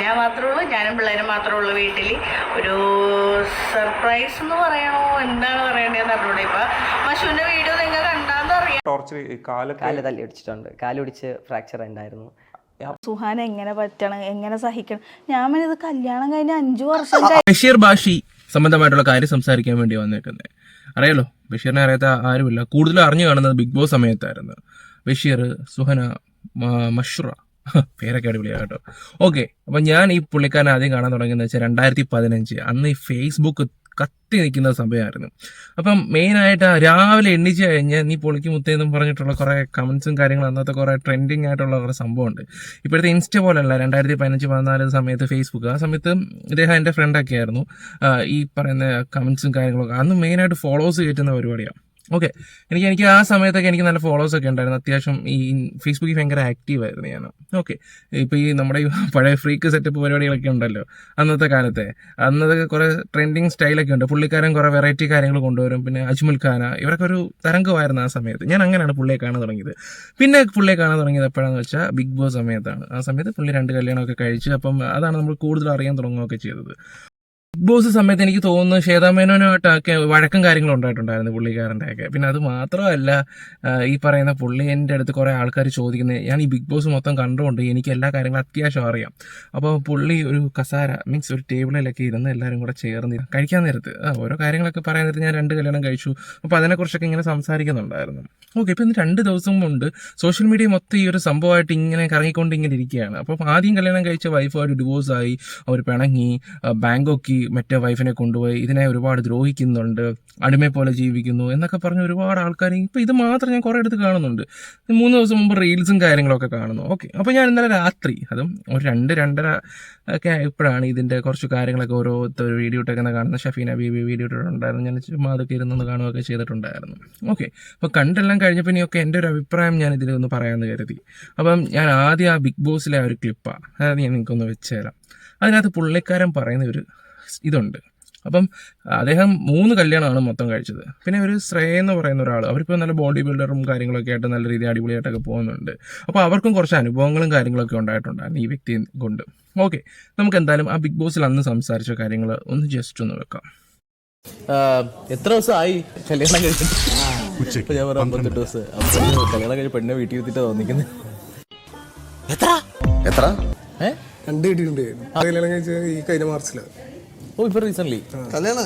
ഞാൻ മാത്രമേ ഉള്ളൂ ഞാനും പിള്ളേരും മാത്രമേ ഉള്ളൂ വീട്ടിൽ ഒരു സർപ്രൈസ് എന്ന് പറയണോ? എന്താണ് പറയണ്ടതെന്ന് അറിഞ്ഞൂടെ ഇപ്പൊ? പശുവിന്റെ വീഡിയോ നിങ്ങൾ കണ്ടാന്ന് അറിയാം. ടോർച്ചർ കാൽ തല്ലി ഒടിച്ചിട്ടുണ്ട് കാൽ ഒടിച്ച് ഫ്രാക്ചർ ഉണ്ടായിരുന്നു. സുഹാൻ എങ്ങനെ പറ്റണം? എങ്ങനെ സഹിക്കണം? ഞാൻ ഇത് കല്യാണം കഴിഞ്ഞ അഞ്ചു വർഷം ബഷീർ ബാഷി സംബന്ധമായിട്ടുള്ള കാര്യം സംസാരിക്കാൻ വേണ്ടി വന്നേക്കുന്നത് അറിയാലോ? ബഷീറിനെ അറിയാത്ത ആരുമില്ല. കൂടുതലും അറിഞ്ഞു കാണുന്നത് ബിഗ് ബോസ് സമയത്തായിരുന്നു. ബഷീർ സുഹന മഷ്റ. പേരൊക്കെ അടിപൊളിയാണ് കേട്ടോ. ഓക്കെ അപ്പം ഞാൻ ഈ പുള്ളിക്കാരനെ ആദ്യം കാണാൻ തുടങ്ങിയെന്ന് വെച്ചാൽ രണ്ടായിരത്തി പതിനഞ്ച് അന്ന് ഈ ഫേസ്ബുക്ക് കത്തി നിൽക്കുന്ന സമയമായിരുന്നു. അപ്പം മെയിനായിട്ട് രാവിലെ എണ്ണിച്ച് കഴിഞ്ഞ് നീ പൊളിക്ക് മുത്തേന്നും പറഞ്ഞിട്ടുള്ള കുറേ കമൻസും കാര്യങ്ങളും അന്നത്തെ കുറേ ട്രെൻഡിങ് ആയിട്ടുള്ള കുറേ സംഭവമുണ്ട്. ഇപ്പോഴത്തെ ഇൻസ്റ്റ പോലല്ല രണ്ടായിരത്തി പതിനഞ്ച് പതിനാല് സമയത്ത് ഫേസ്ബുക്ക് ആ സമയത്ത് ഇദ്ദേഹം എന്റെ ഫ്രണ്ടൊക്കെ ആയിരുന്നു. ഈ പറയുന്ന കമൻസും കാര്യങ്ങളൊക്കെ. അന്ന് മെയിനായിട്ട് ഫോളോവേഴ്സ് കയറ്റുന്ന പരിപാടിയാണ് ഓക്കെ എനിക്ക് എനിക്ക് ആ സമയത്തൊക്കെ എനിക്ക് നല്ല ഫോളോവേഴ്സ് ഒക്കെ ഉണ്ടായിരുന്നു. അത്യാവശ്യം ഈ ഫേസ്ബുക്കിൽ ഭയങ്കര ആക്റ്റീവ് ആയിരുന്നു ഞാൻ. ഓക്കെ ഇപ്പോൾ ഈ നമ്മുടെ ഈ പഴയ ഫ്രീക്ക് സെറ്റപ്പ് പരിപാടികളൊക്കെ ഉണ്ടല്ലോ. അന്നത്തെ കാലത്തെ. അന്നത്തെ കുറേ ട്രെൻഡിങ് സ്റ്റൈലൊക്കെ ഉണ്ട്. പുള്ളിക്കാരൻ കുറേ വെറൈറ്റി കാര്യങ്ങൾ കൊണ്ടുവരും. പിന്നെ അജ്മുൽ ഖാന ഇവരൊക്കെ ഒരു തരംഗമായിരുന്നു ആ സമയത്ത്. ഞാൻ അങ്ങനെയാണ് പുള്ളിയെ കാണാൻ തുടങ്ങിയത്. പിന്നെ പുള്ളിയെ കാണാൻ തുടങ്ങിയത് എപ്പോഴാണെന്ന് വെച്ചാൽ ബിഗ് ബോസ് സമയത്താണ്. ആ സമയത്ത് പുള്ളി രണ്ട് കല്യാണമൊക്കെ കഴിച്ച് അപ്പം അതാണ് നമ്മൾ കൂടുതൽ അറിയാൻ തുടങ്ങുകയൊക്കെ ചെയ്തത്. ബോസ് സമയത്ത് എനിക്ക് തോന്നുന്നു ശ്വേതാമേനോനുമായിട്ടൊക്കെ വഴക്കം കാര്യങ്ങളും ഉണ്ടായിട്ടുണ്ടായിരുന്നു പുള്ളിക്കാരന്റെ ഒക്കെ പിന്നെ അത് മാത്രമല്ല ഈ പറയുന്ന പുള്ളി എന്റെ അടുത്ത് കുറേ ആൾക്കാർ ചോദിക്കുന്നത് ഞാൻ ഈ ബിഗ് ബോസ് മൊത്തം കണ്ടുകൊണ്ട് എനിക്ക് എല്ലാ കാര്യങ്ങളും അത്യാവശ്യം അറിയാം. അപ്പോൾ പുള്ളി ഒരു കസാര മീൻസ് ഒരു ടേബിളിലൊക്കെ ഇരുന്ന് എല്ലാവരും കൂടെ ചേർന്ന് കഴിക്കാൻ നേരത്ത് ഓരോ കാര്യങ്ങളൊക്കെ പറയാൻ നേരത്ത് ഞാൻ രണ്ട് കല്യാണം കഴിച്ചു. അപ്പോൾ അതിനെക്കുറിച്ചൊക്കെ ഇങ്ങനെ സംസാരിക്കുന്നുണ്ടായിരുന്നു. ഓക്കെ ഇപ്പം ഇന്ന് രണ്ട് ദിവസം കൊണ്ട് സോഷ്യൽ മീഡിയ മൊത്തം ഈ ഒരു സംഭവമായിട്ട് ഇങ്ങനെ കറങ്ങിക്കൊണ്ട് ഇങ്ങനെ ഇരിക്കുകയാണ്. അപ്പോൾ ആദ്യം കല്യാണം കഴിച്ച വൈഫായിട്ട് ഡിവോഴ്സ് ആയി അവർ പിണങ്ങി ബാങ്കോക്കി മറ്റേ വൈഫിനെ കൊണ്ടുപോയി ഇതിനെ ഒരുപാട് ദ്രോഹിക്കുന്നുണ്ട് അടിമയെ പോലെ ജീവിക്കുന്നു എന്നൊക്കെ പറഞ്ഞ് ഒരുപാട് ആൾക്കാർ ഇപ്പം ഇത് മാത്രം ഞാൻ കുറേ അടുത്ത് കാണുന്നുണ്ട്. മൂന്ന് ദിവസം മുമ്പ് റീൽസും കാര്യങ്ങളൊക്കെ കാണുന്നു. ഓക്കെ അപ്പോൾ ഞാൻ ഇന്നലെ രാത്രി അതും ഒരു രണ്ട് രണ്ടര ഒക്കെ ആയപ്പോഴാണ് ഇതിന്റെ കുറച്ച് കാര്യങ്ങളൊക്കെ ഓരോരുത്തർ വീഡിയോ ഇട്ടൊക്കെ കാണുന്ന ഷഫീന ബീബി വീഡിയോ ഇട്ടിട്ടുണ്ടായിരുന്നു. ഞാൻ ചുമ്മാ അതൊക്കെ ഇരുന്നൊന്ന് കാണുകയൊക്കെ ചെയ്തിട്ടുണ്ടായിരുന്നു. ഓക്കെ അപ്പോൾ കണ്ടെല്ലാം കഴിഞ്ഞപ്പോൾ ഇനിയൊക്കെ എന്റെ ഒരു അഭിപ്രായം ഞാൻ ഇതിലൊന്ന് പറയാമെന്ന് കരുതി. അപ്പം ഞാൻ ആദ്യം ആ ബിഗ് ബോസിലെ ആ ഒരു ക്ലിപ്പാണ് അതായത് ഞാൻ നിങ്ങൾക്കൊന്ന് വെച്ച് തരാം. അതിനകത്ത് പുള്ളിക്കാരൻ പറയുന്ന ഒരു ഇതുണ്ട്. അപ്പം അദ്ദേഹം മൂന്ന് കല്യാണമാണ് മൊത്തം കഴിച്ചത്. പിന്നെ ഒരു ശ്രേയ എന്ന് പറയുന്ന ഒരാൾ അവരിപ്പോൾ നല്ല ബോഡി ബിൽഡറും കാര്യങ്ങളൊക്കെ ആയിട്ട് നല്ല രീതിയിൽ അടിപൊളിയായിട്ടൊക്കെ പോകുന്നുണ്ട്. അപ്പോൾ അവർക്കും കുറച്ച് അനുഭവങ്ങളും കാര്യങ്ങളൊക്കെ ഉണ്ടായിട്ടുണ്ടായിരുന്നു ഈ വ്യക്തി കൊണ്ട്. ഓക്കെ നമുക്ക് എന്തായാലും ആ ബിഗ് ബോസിൽ അന്ന് സംസാരിച്ച കാര്യങ്ങൾ ഒന്ന് ജസ്റ്റ് ഒന്ന് വെക്കാം. എത്ര ദിവസമായി കല്യാണം കഴിച്ചിട്ട് ഇപ്പൊ ഞാൻ പറയാം അമ്പത്തെട്ട് ദിവസം. കല്യാണം കഴിഞ്ഞ പെണ്ണെ വീട്ടിൽ ഇരുത്തിട്ട് തോന്നിക്കുന്നത് എത്ര? എത്ര? രണ്ട് കിട്ടിയിട്ടുണ്ട്. കല്യാണം കഴിച്ച ഈ കഴിഞ്ഞ മാർച്ചിൽ. ഓ ഇപ്പൊ റീസെന്റ് കല്യാണം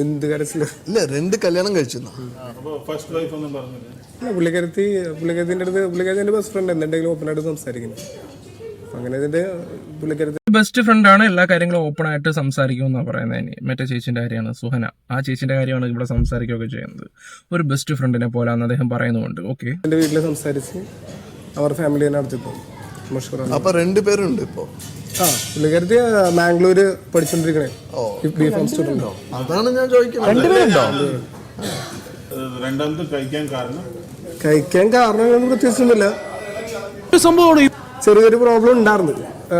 എന്ത് കരച്ചിൽ? ഇല്ല രണ്ട് കല്യാണം കഴിച്ചു പുള്ളിക്കരത്തി പുള്ളിക്കരത്തിന്റെ അടുത്ത് അടുത്ത് എന്റെ ബെസ്റ്റ് ഫ്രണ്ട് എന്തെങ്കിലും ഓപ്പൺ ആയിട്ട് സംസാരിക്കുന്നത് അങ്ങനെ ഇതിന്റെ പുള്ളിക്കരത്തി ബെസ്റ്റ് ഫ്രണ്ടാണ് എല്ലാ കാര്യങ്ങളും ഓപ്പൺ ആയിട്ട് സംസാരിക്കുമെന്നാണ് പറയുന്നത് ഇനി. മറ്റേ ചേച്ചിന്റെ കാര്യമാണ് സുഹന. ആ ചേച്ചിന്റെ കാര്യമാണ് ഇവിടെ സംസാരിക്കുകയൊക്കെ ചെയ്യുന്നത്. ഒരു ബെസ്റ്റ് ഫ്രണ്ടിനെ പോലാന്ന് അദ്ദേഹം പറയുന്നുണ്ട് ഓക്കെ എന്റെ വീട്ടിൽ സംസാരിച്ച് അവർ ഫാമിലി തന്നെ അടുത്തിപ്പോ മഷൂർ അപ്പൊ രണ്ട് പേരുണ്ട് ഇപ്പൊ. ആ പുള്ളിക്കാരത്തി മാംഗ്ലൂര് പഠിച്ചോണ്ടിരിക്കണേ. ബി ഫാം സ്റ്റുഡന്റ് അതാണ് ഞാൻ ചോദിക്കുന്നത്. രണ്ടുപേരുണ്ടോ? രണ്ടാമത് കഴിക്കാൻ കാരണം? കഴിക്കാൻ കാരണങ്ങളൊന്നും പ്രത്യേകിച്ചൊന്നുമില്ല. സംഭവമാണ് ചെറിയ ചെറിയ പ്രോബ്ലം ഉണ്ടായിരുന്നു.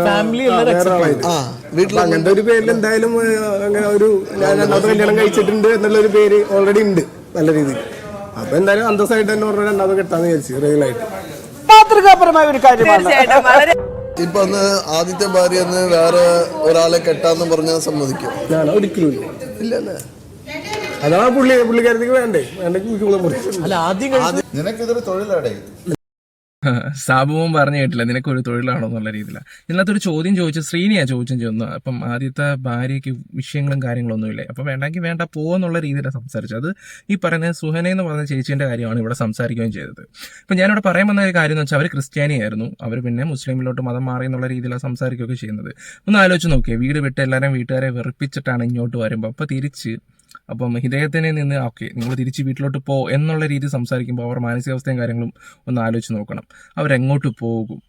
ഫാമിലി വീട്ടിൽ അങ്ങനത്തെ ഒരു പേരിൽ എന്തായാലും അങ്ങനെ ഒരു ഞാൻ രണ്ടാമത്തെ കല്യാണം കഴിച്ചിട്ടുണ്ട് എന്നുള്ള ഒരു പേര് ഓൾറെഡി ഉണ്ട് നല്ല രീതിയിൽ. അപ്പൊ എന്തായാലും അന്തസ്സായിട്ട് തന്നെ പറഞ്ഞ രണ്ടാമത് കെട്ടാന്ന് വിചാരിച്ചു റിയൽ ആയിട്ട്. മാതൃകാപരമായ ഒരു കാര്യമാണ്. ഇപ്പൊ അന്ന് ആദ്യത്തെ ഭാര്യ അന്ന് വേറെ ഒരാളെ കെട്ടാന്ന് പറഞ്ഞാൽ സമ്മതിക്കും. ഒരിക്കലും ഇല്ല. അല്ലേ അതാണ് പുള്ളി പുള്ളിക്കാരത്തേക്ക് വേണ്ടേ? വേണ്ടെങ്കിൽ അല്ല ആദ്യം കഴിച്ച നിനക്കിതൊരു തൊഴിലാടേ. സാബുവും പറഞ്ഞു കേട്ടില്ല നിനക്കൊരു തൊഴിലാണോ എന്നുള്ള രീതിയിലാണ് ഇതിനകത്തൊരു ചോദ്യം ചോദിച്ചു ശ്രീനിയാ ചോദിച്ചും ചെന്നു. അപ്പം ആദ്യത്തെ ഭാര്യയ്ക്ക് വിഷയങ്ങളും കാര്യങ്ങളൊന്നും ഇല്ലേ അപ്പം വേണ്ടെങ്കിൽ വേണ്ട പോവെന്നുള്ള രീതിയിലാണ് സംസാരിച്ചത്. അത് ഈ പറയുന്ന സുഹന എന്ന് പറഞ്ഞ ചേച്ചീന്റെ കാര്യമാണ് ഇവിടെ സംസാരിക്കുകയും ചെയ്തത്. അപ്പം ഞാനിവിടെ പറയാൻ വന്ന ഒരു കാര്യം എന്ന് വെച്ചാൽ അവർ ക്രിസ്ത്യാനിയായിരുന്നു. അവർ പിന്നെ മുസ്ലിമിലോട്ട് മതം മാറി എന്നുള്ള രീതിയിലാണ് സംസാരിക്കുകയൊക്കെ ചെയ്യുന്നത്. ഒന്ന് ആലോചിച്ച് നോക്കിയേ വീട് വിട്ട് എല്ലാവരും വീട്ടുകാരെ വെറുപ്പിച്ചിട്ടാണ് ഇങ്ങോട്ട് വരുമ്പോൾ അപ്പോൾ തിരിച്ച് അപ്പം ഹൃദയത്തിനെ നിന്ന് ഓക്കെ നിങ്ങൾ തിരിച്ച് വീട്ടിലോട്ട് പോ എന്നുള്ള രീതി സംസാരിക്കുമ്പോൾ അവർ മാനസികാവസ്ഥയും കാര്യങ്ങളും ഒന്ന് ആലോചിച്ച് നോക്കണം. അവരെങ്ങോട്ട് പോകും?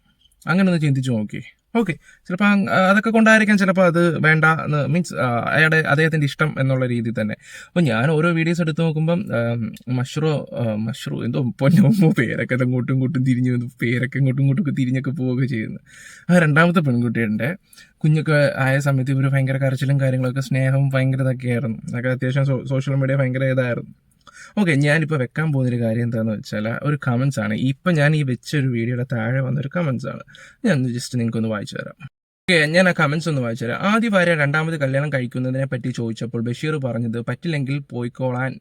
അങ്ങനെ ഒന്ന് ചിന്തിച്ച് നോക്കി ഓക്കെ ചിലപ്പോൾ അതൊക്കെ കൊണ്ടായിരിക്കാം ചിലപ്പോൾ അത് വേണ്ട എന്ന് മീൻസ് അയാളുടെ അദ്ദേഹത്തിന്റെ ഇഷ്ടം എന്നുള്ള രീതിയിൽ തന്നെ. അപ്പോൾ ഞാൻ ഓരോ വീഡിയോസ് എടുത്ത് നോക്കുമ്പം മഷ്റൂ മഷ്റൂ എന്തോ പൊന്നോ പേരൊക്കെ അങ്ങോട്ടും ഇങ്ങോട്ടും തിരിഞ്ഞു പേരൊക്കെ ഇങ്ങോട്ടും ഇങ്ങോട്ടും തിരിഞ്ഞൊക്കെ പോവുകയൊക്കെ ചെയ്യുന്നു. ആ രണ്ടാമത്തെ പെൺകുട്ടിയുടെ കുഞ്ഞൊക്കെ ആയ സമയത്ത് ഇവർ ഭയങ്കര കരച്ചിലും കാര്യങ്ങളൊക്കെ സ്നേഹവും ഭയങ്കര ഇതൊക്കെയായിരുന്നു. അതൊക്കെ അത്യാവശ്യം സോഷ്യൽ മീഡിയ ഭയങ്കര ഇതായിരുന്നു. ഓക്കെ ഞാനിപ്പോൾ വെക്കാൻ പോകുന്നൊരു കാര്യം എന്താണെന്ന് വെച്ചാൽ ഒരു കമൻസ് ആണ്. ഇപ്പം ഞാൻ ഈ വെച്ചൊരു വീഡിയോയുടെ താഴെ വന്നൊരു കമൻസ് ആണ്. ഞാൻ ജസ്റ്റ് നിങ്ങൾക്കൊന്ന് വായിച്ചു തരാം. ഓക്കെ ഞാൻ ആ കമൻസ് ഒന്ന് വായിച്ചു തരാം. ആദ്യ ഭാര്യ രണ്ടാമത് കല്യാണം കഴിക്കുന്നതിനെ പറ്റി ചോദിച്ചപ്പോൾ ബഷീർ പറഞ്ഞത് പറ്റില്ലെങ്കിൽ പോയിക്കോളാൻ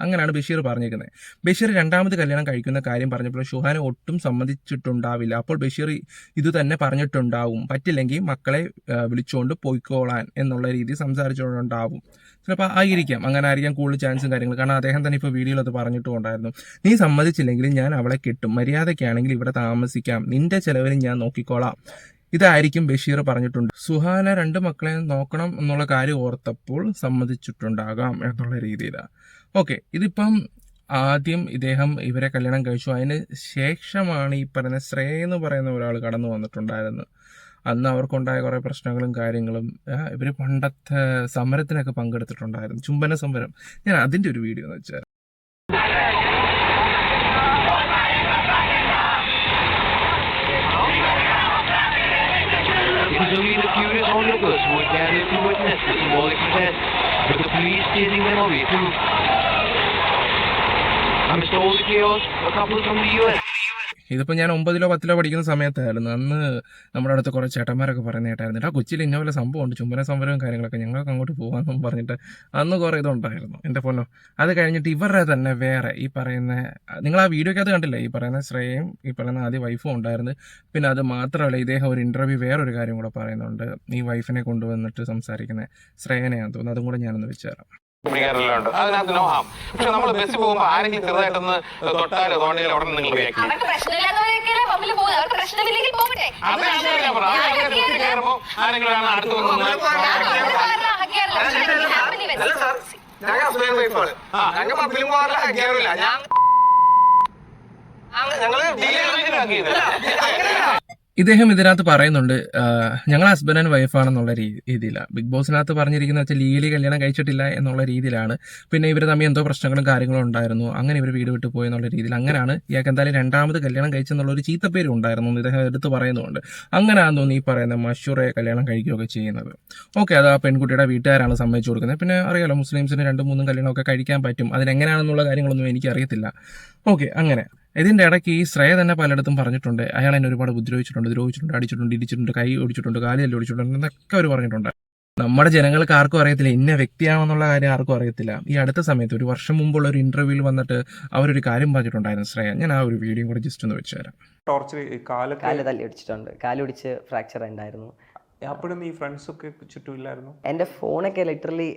അങ്ങനെയാണ് ബഷീർ പറഞ്ഞിരിക്കുന്നത്. ബഷീർ രണ്ടാമത് കല്യാണം കഴിക്കുന്ന കാര്യം പറഞ്ഞപ്പോൾ ഷുഹാൻ ഒട്ടും സമ്മതിച്ചിട്ടുണ്ടാവില്ല. അപ്പോൾ ബഷീർ ഇത് തന്നെ പറഞ്ഞിട്ടുണ്ടാവും. പറ്റില്ലെങ്കിൽ മക്കളെ വിളിച്ചുകൊണ്ട് പോയിക്കോളാൻ എന്നുള്ള രീതി സംസാരിച്ചുകൊണ്ടുണ്ടാവും. ചിലപ്പോൾ ആയിരിക്കാം. അങ്ങനെ ആയിരിക്കാം കൂടുതൽ ചാൻസും കാര്യങ്ങളും. കാരണം അദ്ദേഹം തന്നെ ഇപ്പോൾ വീഡിയോയിൽ അത് പറഞ്ഞിട്ടുണ്ടായിരുന്നു നീ സമ്മതിച്ചില്ലെങ്കിൽ ഞാൻ അവളെ കിട്ടും. മര്യാദയ്ക്കാണെങ്കിൽ ഇവിടെ താമസിക്കാം. നിന്റെ ചെലവിന് ഞാൻ നോക്കിക്കോളാം. ഇതായിരിക്കും ബഷീർ പറഞ്ഞിട്ടുണ്ട്. സുഹാന രണ്ട് മക്കളെ നോക്കണം എന്നുള്ള കാര്യം ഓർത്തപ്പോൾ സമ്മതിച്ചിട്ടുണ്ടാകാം എന്നുള്ള രീതിയിലാണ്. ഓക്കെ ഇതിപ്പം ആദ്യം ഇദ്ദേഹം ഇവരെ കല്യാണം കഴിച്ചു. അതിന് ശേഷമാണ് ഈ പറയുന്ന ശ്രേയ എന്ന് പറയുന്ന ഒരാൾ കടന്നു വന്നിട്ടുണ്ടായിരുന്നു അന്ന് അവർക്കുണ്ടായ കുറേ പ്രശ്നങ്ങളും കാര്യങ്ങളും ഇവർ പണ്ടത്തെ സമരത്തിനൊക്കെ പങ്കെടുത്തിട്ടുണ്ടായിരുന്നു. ചുംബന സമരം. ഞാൻ അതിന്റെ ഒരു വീഡിയോ എന്ന് വെച്ചാൽ organów i witnesses to all extent, but the police stealing them away too. I'm Mr. Old Chaos, a couple from the US. ഇതിപ്പോൾ ഞാൻ ഒമ്പതിലോ പത്തിലോ പഠിക്കുന്ന സമയത്തായിരുന്നു. അന്ന് നമ്മുടെ അടുത്ത് കുറേ ചേട്ടന്മാരൊക്കെ പറയുന്ന കേട്ടായിരുന്നു കൊച്ചിയിൽ ഇന്ന പോലെ സംഭവമുണ്ട് ചുംബന സമരവും കാര്യങ്ങളൊക്കെ ഞങ്ങൾക്ക് അങ്ങോട്ട് പോകാമെന്നും പറഞ്ഞിട്ട് അന്ന് കുറേ ഇതുണ്ടായിരുന്നു എന്റെ പൊന്നോ. അത് കഴിഞ്ഞിട്ട് ഇവരുടെ തന്നെ വേറെ ഈ പറയുന്ന നിങ്ങൾ ആ വീഡിയോക്കകത്ത് കണ്ടില്ലേ? ഈ പറയുന്ന ശ്രേയയും ഈ പറയുന്ന ആദ്യ വൈഫും ഉണ്ടായിരുന്നു. പിന്നെ അത് മാത്രമല്ല ഇദ്ദേഹം ഒരു ഇന്റർവ്യൂ വേറൊരു കാര്യം കൂടെ പറയുന്നുണ്ട്. ഈ വൈഫിനെ കൊണ്ടുവന്നിട്ട് സംസാരിക്കുന്ന ശ്രേയനെയാണെന്ന് തോന്നുന്നു. അതും കൂടെ ഞാനൊന്ന് വെച്ചുതരാം പിടിക്കാറില്ലുണ്ട് അതിനകത്ത് നോ ഹാം പക്ഷെ നമ്മൾ ബസ്സിൽ പോകുമ്പോൾ ആരെങ്കിലും ചെറുതായിട്ടൊന്ന് തൊട്ടാലോ തോണ്ടിയാലോ ഉടനെ നിങ്ങൾ റിയാക്ട് ആരെങ്കിലും അടുത്ത് ഞങ്ങൾ ഞങ്ങൾ ഇദ്ദേഹം ഇതിനകത്ത് പറയുന്നുണ്ട് ഞങ്ങൾ ഹസ്ബൻഡ് ആൻഡ് വൈഫാണെന്നുള്ള രീതിയിലാണ് ബിഗ് ബോസിനകത്ത് പറഞ്ഞിരിക്കുന്ന വെച്ചാൽ ലീഗലി കല്യാണം കഴിച്ചിട്ടില്ല എന്നുള്ള രീതിയിലാണ്. പിന്നെ ഇവർ തമ്മിൽ എന്തോ പ്രശ്നങ്ങളും കാര്യങ്ങളും ഉണ്ടായിരുന്നു. അങ്ങനെ ഇവർ വീട് വിട്ടു പോയി എന്നുള്ള രീതിയിൽ അങ്ങനെയാണ് ഇയാൾക്ക് എന്തായാലും രണ്ടാമത് കല്യാണം കഴിച്ചെന്നുള്ള ഒരു ചീത്തപ്പേരും ഉണ്ടായിരുന്നു എന്ന് ഇദ്ദേഹം എടുത്ത് പറയുന്നുണ്ട്. അങ്ങനെയാണെന്ന് തോന്നി ഈ പറയുന്ന മഷൂറെ കല്യാണം കഴിക്കുകയൊക്കെ ചെയ്യുന്നത്. ഓക്കെ അത് ആ പെൺകുട്ടിയുടെ വീട്ടുകാരാണ് സമ്മതിച്ചു കൊടുക്കുന്നത്. പിന്നെ അറിയാലോ മുസ്ലിംസിന് രണ്ടും മൂന്നും കല്യാണമൊക്കെ കഴിക്കാൻ പറ്റും. അതിനെങ്ങനെയാണെന്നുള്ള കാര്യങ്ങളൊന്നും എനിക്കറിയത്തില്ല. ഓക്കെ അങ്ങനെ. ഇതിന്റെ ഇടയ്ക്ക് ഈ ശ്രേയ തന്നെ പലയിടത്തും പറഞ്ഞിട്ടുണ്ട്. അയാൾ എന്നെ ഒരുപാട് ഉപദ്രവിച്ചിട്ടുണ്ട് ദ്രോഹിച്ചിട്ടുണ്ട് അടിച്ചിട്ടുണ്ട് ഇടിച്ചിട്ടുണ്ട് കൈ ഒടിച്ചിട്ടുണ്ട് കാലി ഒടിച്ചിട്ടുണ്ട് എന്നൊക്കെ അവർ പറഞ്ഞിട്ടുണ്ട്. നമ്മുടെ ജനങ്ങൾക്ക് ആർക്കും അറിയത്തില്ല ഇന്ന വ്യക്തിയാണെന്നുള്ള കാര്യം ആർക്കും അറിയത്തില്ല. ഈ അടുത്ത സമയത്ത് ഒരു വർഷം മുമ്പുള്ള ഒരു ഇന്റർവ്യൂവിൽ വന്നിട്ട് അവരൊരു കാര്യം പറഞ്ഞിട്ടുണ്ടായിരുന്നു ശ്രേയ. ഞാൻ ആ ഒരു വീഡിയോ കൂടെ ജസ്റ്റ് ഒന്ന് വെച്ചു തരാം. ടോർച്ചർ കാൽ കാൽ തല്ലി ഒടിച്ചിട്ടുണ്ട് കാലൊടിച്ച് ഫ്രാക്ചർ ഉണ്ടായിരുന്നു. അപ്പോഴും ഫ്രണ്ട്സ് ഒക്കെ ചുറ്റും ഇല്ലായിരുന്നു? എന്റെ ഫോണൊക്കെ ലിറ്ററലി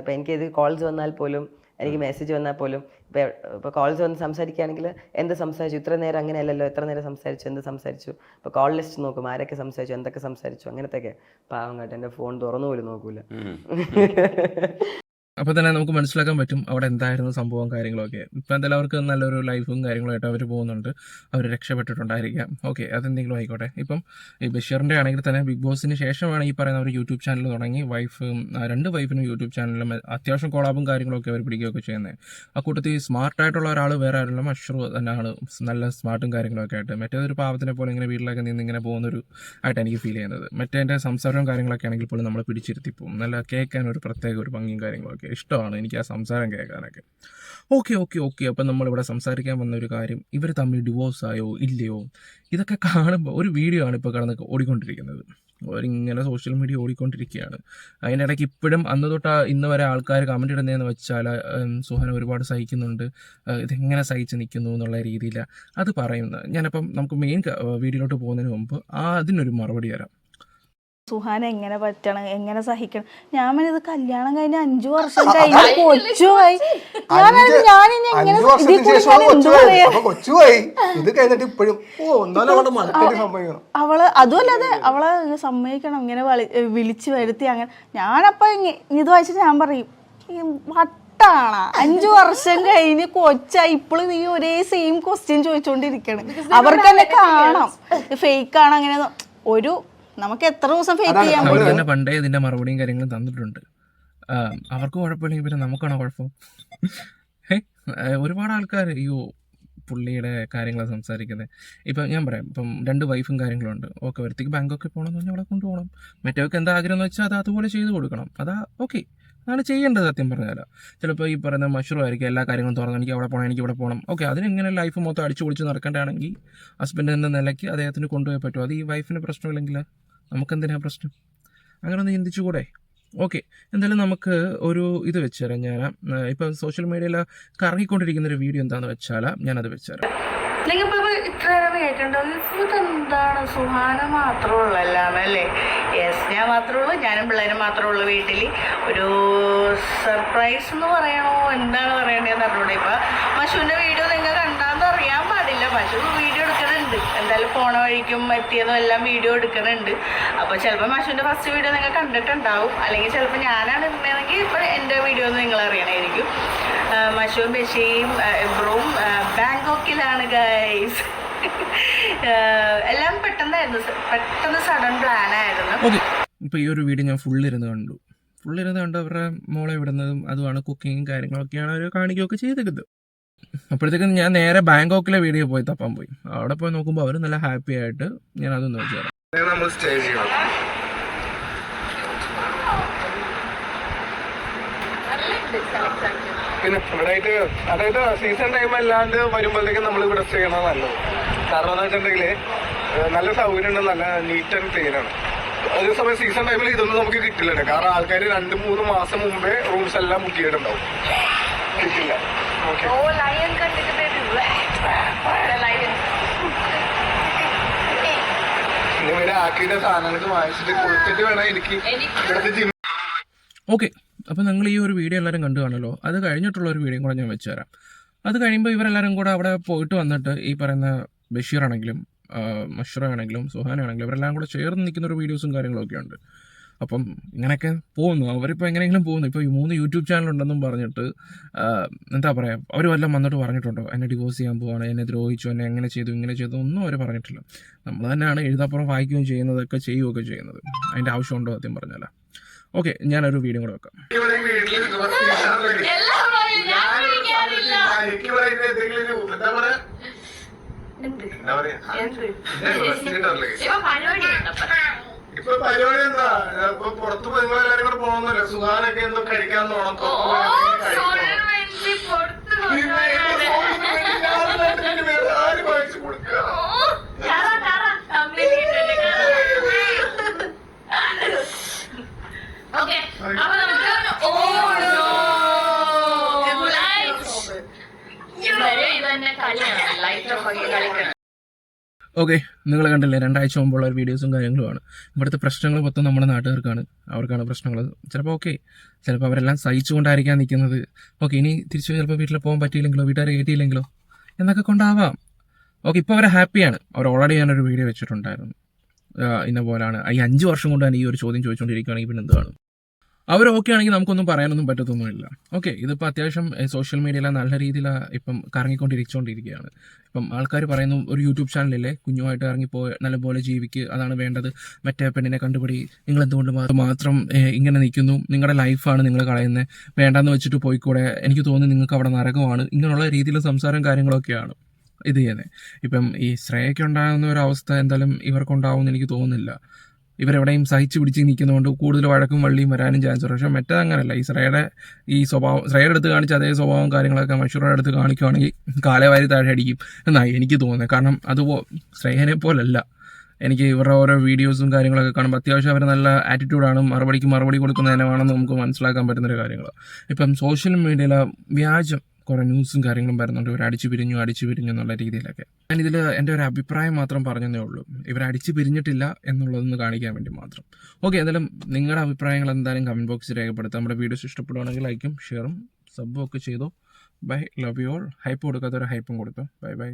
ഇപ്പം എനിക്ക് ഇത് കോൾസ് വന്നാൽ പോലും എനിക്ക് മെസ്സേജ് വന്നാൽ പോലും ഇപ്പോൾ ഇപ്പോൾ കോൾസ് വന്ന് സംസാരിക്കുകയാണെങ്കിൽ എന്ത് സംസാരിച്ചു? ഇത്ര നേരം അങ്ങനെ അല്ലല്ലോ എത്ര നേരം സംസാരിച്ചു എന്ത് സംസാരിച്ചു? ഇപ്പോൾ കോൾ ലിസ്റ്റ് നോക്കും ആരൊക്കെ സംസാരിച്ചു എന്തൊക്കെ സംസാരിച്ചു അങ്ങനത്തെയൊക്കെ. പാവം കേട്ടോ എന്റെ ഫോൺ തുറന്നു പോലും നോക്കൂല. അപ്പോൾ തന്നെ നമുക്ക് മനസ്സിലാക്കാൻ പറ്റും അവിടെ എന്തായിരുന്നു സംഭവം കാര്യങ്ങളൊക്കെ. ഇപ്പം എന്തായാലും അവർക്ക് നല്ലൊരു ലൈഫും കാര്യങ്ങളായിട്ട് അവർ പോകുന്നുണ്ട്. അവർ രക്ഷപ്പെട്ടിട്ടുണ്ടായിരിക്കാം. ഓക്കെ അതെന്തെങ്കിലും ആയിക്കോട്ടെ. ഇപ്പം ഈ ബഷീറിന്റെ ആണെങ്കിൽ തന്നെ ബിഗ് ബോസിന് ശേഷമാണ് ഈ പറയുന്ന ഒരു യൂട്യൂബ് ചാനൽ തുടങ്ങി. വൈഫും രണ്ട് വൈഫിനും യൂട്യൂബ് ചാനലിലും അത്യാവശ്യം കോളാബും കാര്യങ്ങളൊക്കെ അവർ പിടിക്കുകയൊക്കെ ചെയ്യുന്നത് ആ കൂട്ടത്തിൽ സ്മാർട്ടായിട്ടുള്ള ഒരാൾ വേറെ ആരുള്ള മഷ്റൂ തന്നെയാണ് നല്ല സ്മാർട്ടും കാര്യങ്ങളൊക്കെ ആയിട്ട്. മറ്റേതൊരു പാവത്തിനെ പോലെ ഇങ്ങനെ വീട്ടിലൊക്കെ നിന്ന് ഇങ്ങനെ പോകുന്നൊരു ആയിട്ട് എനിക്ക് ഫീൽ ചെയ്യുന്നത്. മറ്റേ സംസാരവും കാര്യങ്ങളൊക്കെ ആണെങ്കിൽ പോലും നമ്മൾ പിടിച്ചിരുത്തി പോകും നല്ല കേൾക്കാൻ ഒരു പ്രത്യേക ഒരു ഭംഗിയും കാര്യങ്ങളൊക്കെ ഇഷ്ടമാണ് എനിക്ക് ആ സംസാരം കേൾക്കാനൊക്കെ. Okay okay okay. അപ്പം നമ്മളിവിടെ സംസാരിക്കാൻ വന്ന ഒരു കാര്യം ഇവർ തമ്മിൽ ഡിവോഴ്സ് ആയോ ഇല്ലയോ? ഇതൊക്കെ കാണുമ്പോൾ ഒരു വീഡിയോ ആണ് ഇപ്പോൾ കടന്ന് ഓടിക്കൊണ്ടിരിക്കുന്നത്. അവരിങ്ങനെ സോഷ്യൽ മീഡിയ ഓടിക്കൊണ്ടിരിക്കുകയാണ്. അതിന്റെ ഇടയ്ക്ക് ഇപ്പോഴും അന്ന് തൊട്ട് ഇന്ന് വരെ ആൾക്കാർ കമന്റ് ഇടുന്നതെന്ന് വെച്ചാൽ സുഹന ഒരുപാട് സഹിക്കുന്നുണ്ട്. ഇതെങ്ങനെ സഹിച്ച് നിൽക്കുന്നു എന്നുള്ള രീതിയിൽ അത് പറയുന്നത്. ഞാനപ്പം നമുക്ക് മെയിൻ വീഡിയോയിലോട്ട് പോകുന്നതിന് മുമ്പ് ആ അതിനൊരു മറുപടി തരാം. സുഹാന എങ്ങനെ പറ്റണം? എങ്ങനെ സഹിക്കണം? ഞാൻ ഇത് കല്യാണം കഴിഞ്ഞ അഞ്ചു വർഷം കഴിഞ്ഞ കൊച്ചുമായി ഞാൻ അഞ്ച് ഞാനിനി എങ്ങനെ അഞ്ചു ഇതിൽ കൂടി ഞാൻ എന്ത് പറയാ? കൊച്ചുപോയി ഇത് കഴിഞ്ഞിട്ട് ഇപ്പോഴും ഓ അവിടെ സംഭവിക്കണം അവൾ അതുമല്ലാതെ അവളെ സമ്മതിക്കണം ഇങ്ങനെ വിളിച്ചു ഏ, വിളിച്ച് വരുത്തി അങ്ങനെ. ഞാനപ്പൊ ഇങ്ങ- ഇത് വായിച്ചിട്ട് ഞാൻ പറയും ഈ വട്ടാണ. അഞ്ചു വർഷം കഴിഞ്ഞ് കൊച്ചായി. ഇപ്പോഴും നീ ഒരേ സെയിം ക്വസ്റ്റ്യൻ ചോദിച്ചോണ്ടിരിക്കണം. അവർക്ക് തന്നെ കാണാം. ഫേക്ക് ആണ് അങ്ങനെ ഒരു നമുക്ക് എത്ര ദിവസം ഫേക്ക് ചെയ്യാൻ അവർ പറ്റും? തന്നെ പണ്ടേ ഇതിന്റെ മറുപടിയും കാര്യങ്ങളും തന്നിട്ടുണ്ട്. അവർക്ക് കുഴപ്പമില്ലെങ്കിൽ പിന്നെ നമുക്കാണോ കുഴപ്പം? ഒരുപാട് ആൾക്കാർ അയ്യോ പുള്ളിയുടെ കാര്യങ്ങൾ സംസാരിക്കുന്നത് ഇപ്പം ഞാൻ പറയാം ഇപ്പം രണ്ട് വൈഫും കാര്യങ്ങളും ഉണ്ട്. ഓക്കെ ഒരുത്തേക്ക് ബാങ്കൊക്കെ പോകണമെന്ന് പറഞ്ഞാൽ അവിടെ കൊണ്ടുപോകണം. മറ്റവർക്ക് എന്താ ആഗ്രഹം എന്ന് വെച്ചാൽ അത് അതുപോലെ ചെയ്തു കൊടുക്കണം. അതാ ഓക്കെ അതാണ് ചെയ്യേണ്ടത് സത്യം പറഞ്ഞാൽ ചിലപ്പോൾ ഈ പറയുന്ന മഷ്റൂം ആയിരിക്കും എല്ലാ കാര്യങ്ങളും തുറന്ന് എനിക്ക് അവിടെ പോകണം എനിക്ക് ഇവിടെ പോകണം. ഓക്കെ അതിനെങ്ങനെ ലൈഫ് മൊത്തം അടിച്ചു പൊളിച്ച് നടക്കേണ്ടതാണെങ്കിൽ ഹസ്ബൻഡ് എന്ന നിലയ്ക്ക് അദ്ദേഹത്തിന് കൊണ്ടുപോയി പറ്റും. അത് ഈ വൈഫിന് പ്രശ്നമില്ലെങ്കിൽ നമുക്കെന്തിനാ പ്രശ്നം? അങ്ങനെ ഒന്ന് ചിന്തിച്ചുകൂടെ? ഓക്കെ എന്തായാലും നമുക്ക് ഒരു ഇത് വെച്ചുതരാം ഞാൻ ഇപ്പം സോഷ്യൽ മീഡിയയിൽ കറങ്ങിക്കൊണ്ടിരിക്കുന്ന ഒരു വീഡിയോ എന്താണെന്ന് വെച്ചാൽ ഞാനത് വെച്ചുതരാം. ഇതെന്താണ്? സുഹാന മാത്രമേ ഉള്ളല്ലാണ് അല്ലേ യെസ് ഞാൻ മാത്രമേ ഉള്ളൂ ഞാനും പിള്ളേരും മാത്രമേ ഉള്ളൂ വീട്ടിൽ ഒരു സർപ്രൈസ് എന്ന് പറയണോ? എന്താണ് പറയണ്ടതെന്ന് അറിഞ്ഞൂടെ ഇപ്പം? പശുവിന്റെ വീഡിയോ നിങ്ങൾ കണ്ടാന്ന് അറിയാൻ പാടില്ല. പശു വീഡിയോ എടുക്കുന്നുണ്ട് എന്തായാലും പോണ വഴിക്കും എത്തിയതും എല്ലാം വീഡിയോ എടുക്കുന്നുണ്ട്. അപ്പോൾ ചിലപ്പോൾ മഷുവിന്റെ ഫസ്റ്റ് വീഡിയോ നിങ്ങൾ കണ്ടിട്ടുണ്ടാവും. അല്ലെങ്കിൽ ചിലപ്പോൾ ഞാനാണ് ഇടുന്നതെങ്കിൽ ഇപ്പോൾ എന്റെ വീഡിയോ നിങ്ങൾ അറിയണമായിരിക്കും. മഷുവും ബഷയും എബ്രോവും ബാങ്കോക്കിലാണ് ഗൈസ് എല്ലാം പെട്ടെന്നായിരുന്നു. പെട്ടെന്ന് സഡൻ പ്ലാൻ ആയിരുന്നു. ഇപ്പൊ ഈ ഒരു വീഡിയോ ഞാൻ ഫുള്ളിരുന്ന് കണ്ടു. ഫുള്ളിരുന്ന് കണ്ടു അവരുടെ മോളെ വിടുന്നതും അതുമാണ് കുക്കിങ്ങും കാര്യങ്ങളൊക്കെയാണ് അവർ കാണിക്കുകയൊക്കെ ചെയ്തത് അപ്പോഴത്തേക്കും ഞാൻ നേരെ ബാങ്കോക്കിലെ വീഡിയോ പോയി തപ്പാൻ പോയി. അവിടെ പോയി നോക്കുമ്പോൾ അവർ നല്ല ഹാപ്പി ആയിട്ട് ഞാൻ അതൊന്ന് വെച്ചു തരാം. നമ്മൾ ചെയ്യണം. പിന്നെ ഇവിടെയായിട്ട് അതായത് സീസൺ ടൈം അല്ലാണ്ട് വരുമ്പോഴത്തേക്കും നമ്മൾ ഇവിടെ സ്റ്റേ ചെയ്യണത് നല്ലത്. കാരണം എന്ന് വെച്ചിട്ടുണ്ടെങ്കിൽ നല്ല സൗകര്യമുണ്ട് നല്ല നീറ്റ് ആൻഡ് ക്ലീൻ ആണ്. അതേ സമയം സീസൺ ടൈമിൽ ഇതൊന്നും നമുക്ക് കിട്ടില്ല കാരണം ആൾക്കാർ രണ്ട് മൂന്ന് മാസം മുമ്പേ റൂംസ് എല്ലാം ബുക്ക് ചെയ്തിട്ടുണ്ടാവും. കിട്ടില്ല. ഇവരെ ആക്കിയിട്ട് സാധനങ്ങൾക്ക് വാങ്ങിച്ചിട്ട് കൊടുത്തിട്ട് വേണം എനിക്ക് ഇവിടുത്തെ ജിം ഓക്കെ അപ്പോൾ നിങ്ങൾ ഈ ഒരു വീഡിയോ എല്ലാവരും കണ്ടു കാണല്ലോ അത് കഴിഞ്ഞിട്ടുള്ള ഒരു വീഡിയോ കൂടെ ഞാൻ വെച്ചു തരാം. അത് കഴിയുമ്പോൾ ഇവരെല്ലാവരും കൂടെ അവിടെ പോയിട്ട് വന്നിട്ട് ഈ പറയുന്ന ബഷീർ ആണെങ്കിലും മഷറ ആണെങ്കിലും സുഹാൻ ആണെങ്കിലും ഇവരെല്ലാം കൂടെ ചേർന്ന് നിൽക്കുന്ന ഒരു വീഡിയോസും കാര്യങ്ങളൊക്കെ ഉണ്ട്. അപ്പം ഇങ്ങനെയൊക്കെ പോകുന്നു. അവരിപ്പോൾ എങ്ങനെയെങ്കിലും പോകുന്നു. ഇപ്പോൾ ഈ മൂന്ന് യൂട്യൂബ് ചാനലുണ്ടെന്നും പറഞ്ഞിട്ട് എന്താ പറയുക അവർ വല്ലതും വന്നിട്ട് പറഞ്ഞിട്ടുണ്ടോ? എന്നെ ഡിവോഴ്സ് ചെയ്യാൻ പോവാണ് എന്നെ ദ്രോഹിച്ചു എന്നെ എങ്ങനെ ചെയ്തു ഇങ്ങനെ ചെയ്തു ഒന്നും അവർ പറഞ്ഞിട്ടില്ല. നമ്മൾ തന്നെയാണ് എഴുതാപ്പുറം വായിക്കുകയും ചെയ്യുന്നതൊക്കെ ചെയ്യുകയൊക്കെ ചെയ്യുന്നത്. അതിന്റെ ആവശ്യമുണ്ടോ ആദ്യം പറഞ്ഞാൽ ഓക്കെ ഞാനൊരു വീഡിയോ കൂടെ വെക്കാം. ഇപ്പൊ പരിപാടി എന്താ? ഇപ്പൊ പുറത്ത് നിങ്ങൾ എല്ലാരും കൂടെ പോകണമല്ലോ സുഖാനൊക്കെ എന്തോ കഴിക്കാൻ തോന്നും ആര് വാങ്ങിച്ചു കൊടുക്കുക ഓക്കെ അപ്പൊ നമുക്ക് ഓരോ ഇത് തന്നെ കളിയാണ് ലൈറ്റ് ഓഫ് ആക്കി കളിക്കണം ഓക്കെ നിങ്ങൾ കണ്ടില്ലേ രണ്ടാഴ്ച മുമ്പുള്ള ഒരു വീഡിയോസും കാര്യങ്ങളുമാണ്. ഇവിടുത്തെ പ്രശ്നങ്ങൾ മൊത്തം നമ്മുടെ നാട്ടുകാർക്കാണ്. അവർക്കാണ് പ്രശ്നങ്ങൾ ചിലപ്പോൾ ഓക്കെ ചിലപ്പോൾ അവരെല്ലാം സഹിച്ചുകൊണ്ടായിരിക്കാൻ നിൽക്കുന്നത്. ഓക്കെ ഇനി തിരിച്ചു ചിലപ്പോൾ വീട്ടിൽ പോകാൻ പറ്റിയില്ലെങ്കിലോ വീട്ടുകാരെ കയറ്റിയില്ലെങ്കിലോ എന്നൊക്കെ കൊണ്ടാവാം. ഓക്കെ ഇപ്പോൾ അവർ ഹാപ്പിയാണ് അവർ ഓൾറെഡി ഞാനൊരു വീഡിയോ വെച്ചിട്ടുണ്ടായിരുന്നു. ഇന്ന പോലാണ്. ഈ അഞ്ച് വർഷം കൊണ്ട് തന്നെ ഈ ഒരു ചോദ്യം ചോദിച്ചുകൊണ്ടിരിക്കുകയാണെങ്കിൽ പിന്നെ എന്താണ് അവർ ഓക്കെ ആണെങ്കിൽ നമുക്കൊന്നും പറയാനൊന്നും പറ്റത്തൊന്നുമില്ല. ഓക്കെ ഇതിപ്പോൾ അത്യാവശ്യം സോഷ്യൽ മീഡിയയിൽ നല്ല രീതിയിൽ ഇപ്പം കറങ്ങിക്കൊണ്ടിരിച്ചുകൊണ്ടിരിക്കുകയാണ് ഇപ്പം ആൾക്കാർ പറയുന്നു ഒരു യൂട്യൂബ് ചാനലിലെ കുഞ്ഞുമായിട്ട് ഇറങ്ങിപ്പോയി നല്ലപോലെ ജീവിക്ക് അതാണ് വേണ്ടത്. മറ്റേ പെണ്ണിനെ കണ്ടുപിടി. നിങ്ങൾ എന്തുകൊണ്ട് മാത്രം ഇങ്ങനെ നിൽക്കുന്നു. നിങ്ങളുടെ ലൈഫാണ് നിങ്ങൾ കളയുന്നത് വേണ്ടാന്ന് വെച്ചിട്ട് പോയിക്കൂടെ? എനിക്ക് തോന്നുന്നു നിങ്ങൾക്ക് അവിടെ നരകമാണ്. ഇങ്ങനെയുള്ള രീതിയിൽ സംസാരം കാര്യങ്ങളൊക്കെയാണ് ഇത് ചെയ്യുന്നത് ഇപ്പം ഈ ശ്രേയയ്ക്ക് ഉണ്ടാകുന്ന ഒരു അവസ്ഥ എന്തായാലും ഇവർക്കുണ്ടാവുമെന്ന് എനിക്ക് തോന്നുന്നില്ല. ഇവരെവിടെയും സഹിച്ചു പിടിച്ച് നിൽക്കുന്നതുകൊണ്ട് കൂടുതൽ വഴക്കും വള്ളിയും വരാനും ചാൻസ് ഉണ്ട്. പക്ഷേ മറ്റേ അങ്ങനെയല്ല ഈ ശ്രേയുടെ ഈ സ്വഭാവം ശ്രേയുടെ അടുത്ത് കാണിച്ച അതേ സ്വഭാവം കാര്യങ്ങളൊക്കെ മഷൂറുടെ അടുത്ത് കാണിക്കുവാണെങ്കിൽ കാലവാരി താഴെ അടിക്കും. എന്നാണ് എനിക്ക് തോന്നുന്നത്. കാരണം അത് ശ്രേയനെ പോലല്ല. എനിക്ക് ഇവരുടെ ഓരോ വീഡിയോസും കാര്യങ്ങളൊക്കെ കാണുമ്പോൾ അത്യാവശ്യം അവർ നല്ല ആറ്റിറ്റ്യൂഡാണ് മറുപടിക്ക് മറുപടി കൊടുക്കുന്ന ഇനമാണെന്ന് നമുക്ക് മനസ്സിലാക്കാൻ പറ്റുന്നൊരു കാര്യങ്ങൾ ഇപ്പം സോഷ്യൽ മീഡിയയിലെ വ്യാജം കുറേ ന്യൂസും കാര്യങ്ങളും വരുന്നുണ്ട്. ഇവർ അടിച്ചു പിരിഞ്ഞു അടിച്ചു പിരിഞ്ഞു എന്നുള്ള രീതിയിലൊക്കെ. ഞാൻ ഇതിൽ എന്റെ ഒരു അഭിപ്രായം മാത്രം പറഞ്ഞതേ ഉള്ളൂ. ഇവർ അടിച്ചു പിരിഞ്ഞിട്ടില്ല എന്നുള്ളതൊന്ന് കാണിക്കാൻ വേണ്ടി മാത്രം. ഓക്കെ എന്തായാലും നിങ്ങളുടെ അഭിപ്രായങ്ങൾ എന്തായാലും കമന്റ് ബോക്സിൽ രേഖപ്പെടുത്താം. നമ്മുടെ വീഡിയോസ് ഇഷ്ടപ്പെടുവാണെങ്കിൽ ലൈക്കും ഷെയറും സബ്ബും ഒക്കെ ചെയ്തു. Bye love you all. Hype കൊടുക്കാത്തൊരു ഹൈപ്പും കൊടുത്തു. Bye bye.